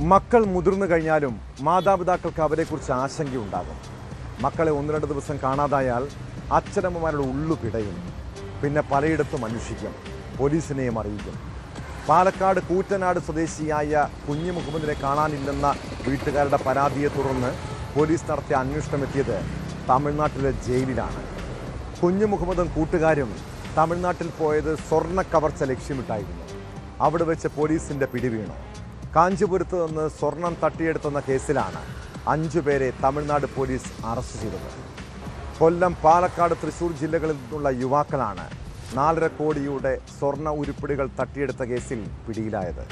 മക്കൾ മുതിർന്നു കഴിഞ്ഞാലും മാതാപിതാക്കൾക്ക് അവരെക്കുറിച്ച് ആശങ്കയുണ്ടാകും. മക്കളെ ഒന്ന് രണ്ട് ദിവസം കാണാതായാൽ അച്ഛനമ്മമാരുടെ ഉള്ളു പിടയും. പിന്നെ പലയിടത്തും അന്വേഷിക്കും. പോലീസിനെയും അറിയിക്കും. പാലക്കാട് കൂറ്റനാട് സ്വദേശിയായ കുഞ്ഞു മുഹമ്മദിനെ കാണാനില്ലെന്ന വീട്ടുകാരുടെ പരാതിയെ തുടർന്ന് പോലീസ് നടത്തിയ അന്വേഷണം എത്തിയത് തമിഴ്നാട്ടിലെ ജയിലിലാണ്. കുഞ്ഞു മുഹമ്മദും കൂട്ടുകാരും തമിഴ്നാട്ടിൽ പോയത് സ്വർണ കവർച്ച ലക്ഷ്യമിട്ടായിരുന്നു. അവിടെ വെച്ച് പോലീസിന്റെ പിടിവീണു. കാഞ്ചീപുരത്ത് നിന്ന് സ്വർണം തട്ടിയെടുത്തെന്ന കേസിലാണ് അഞ്ചു പേരെ തമിഴ്നാട് പോലീസ് അറസ്റ്റ് ചെയ്തത്. കൊല്ലം പാലക്കാട് തൃശൂർ ജില്ലകളിൽ നിന്നുള്ള യുവാക്കളാണ് നാലര കോടിയുടെ സ്വർണ ഉരുപ്പിടികൾ തട്ടിയെടുത്ത കേസിൽ പിടിയിലായത്.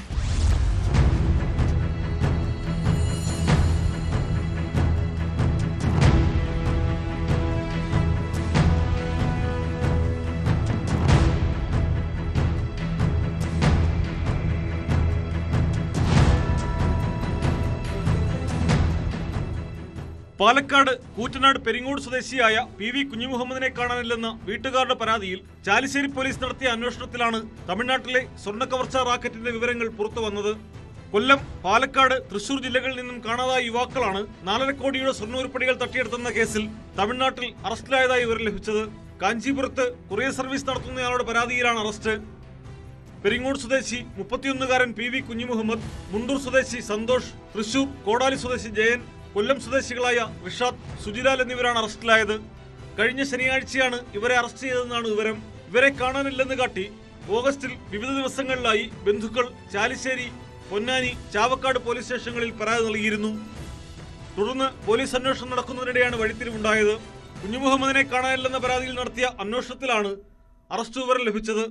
പാലക്കാട് കൂറ്റനാട് പെരിങ്ങോട് സ്വദേശിയായ പി വി കുഞ്ഞിമുഹമ്മദിനെ കാണാനില്ലെന്ന വീട്ടുകാരുടെ പരാതിയിൽ ചാലിശ്ശേരി പോലീസ് നടത്തിയ അന്വേഷണത്തിലാണ് തമിഴ്നാട്ടിലെ സ്വർണക്കവർച്ച റാക്കറ്റിന്റെ വിവരങ്ങൾ പുറത്തുവന്നത് കൊല്ലം പാലക്കാട് തൃശൂർ ജില്ലകളിൽ നിന്നും കാണാതായ യുവാക്കളാണ് നാലര കോടിയുടെ സ്വർണ ഉരുപ്പടികൾ തട്ടിയെടുത്തെന്ന കേസിൽ തമിഴ്നാട്ടിൽ അറസ്റ്റിലായതായി ഇവർ ലഭിച്ചത്. കാഞ്ചീപുരത്ത് കൊറിയർ സർവീസ് നടത്തുന്നയാളുടെ പരാതിയിലാണ് അറസ്റ്റ്. പെരിങ്ങോട് സ്വദേശി മുപ്പത്തിയൊന്നുകാരൻ പി വി കുഞ്ഞിമുഹമ്മദ് മുണ്ടൂർ സ്വദേശി സന്തോഷ് തൃശൂർ കോടാലി സ്വദേശി ജയൻ കൊല്ലം സ്വദേശികളായ റിഷാദ് സുജിലാൽ എന്നിവരാണ് അറസ്റ്റിലായത്. കഴിഞ്ഞ ശനിയാഴ്ചയാണ് ഇവരെ അറസ്റ്റ് ചെയ്തതെന്നാണ് വിവരം. ഇവരെ കാണാനില്ലെന്ന് കാട്ടി ഓഗസ്റ്റിൽ വിവിധ ദിവസങ്ങളിലായി ബന്ധുക്കൾ ചാലിശ്ശേരി പൊന്നാനി ചാവക്കാട് പോലീസ് സ്റ്റേഷനുകളിൽ പരാതി നൽകിയിരുന്നു. തുടർന്ന് പോലീസ് അന്വേഷണം നടക്കുന്നതിനിടെയാണ് വഴിത്തിരിവുണ്ടായത്. കുഞ്ഞുമുഹമ്മദിനെ കാണാനില്ലെന്ന പരാതിയിൽ നടത്തിയ അന്വേഷണത്തിലാണ് അറസ്റ്റ് വിവരം ലഭിച്ചത്.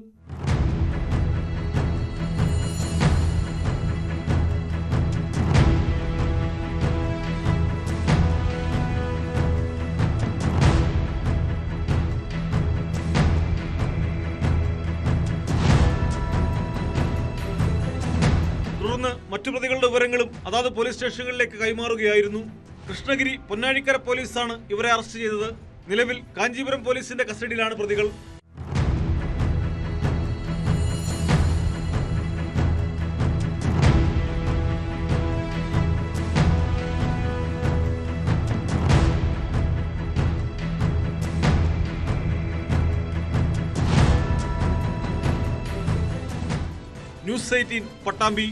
തുടർന്ന് മറ്റു പ്രതികളുടെ വിവരങ്ങളും അതാത് പോലീസ് സ്റ്റേഷനുകളിലേക്ക് കൈമാറുകയായിരുന്നു. കൃഷ്ണഗിരി പൊന്നാഴിക്കര പോലീസാണ് ഇവരെ അറസ്റ്റ് ചെയ്തത്. നിലവിൽ കാഞ്ചീപുരം പോലീസിന്റെ കസ്റ്റഡിയിലാണ് പ്രതികൾ. News eighteen Pattambi.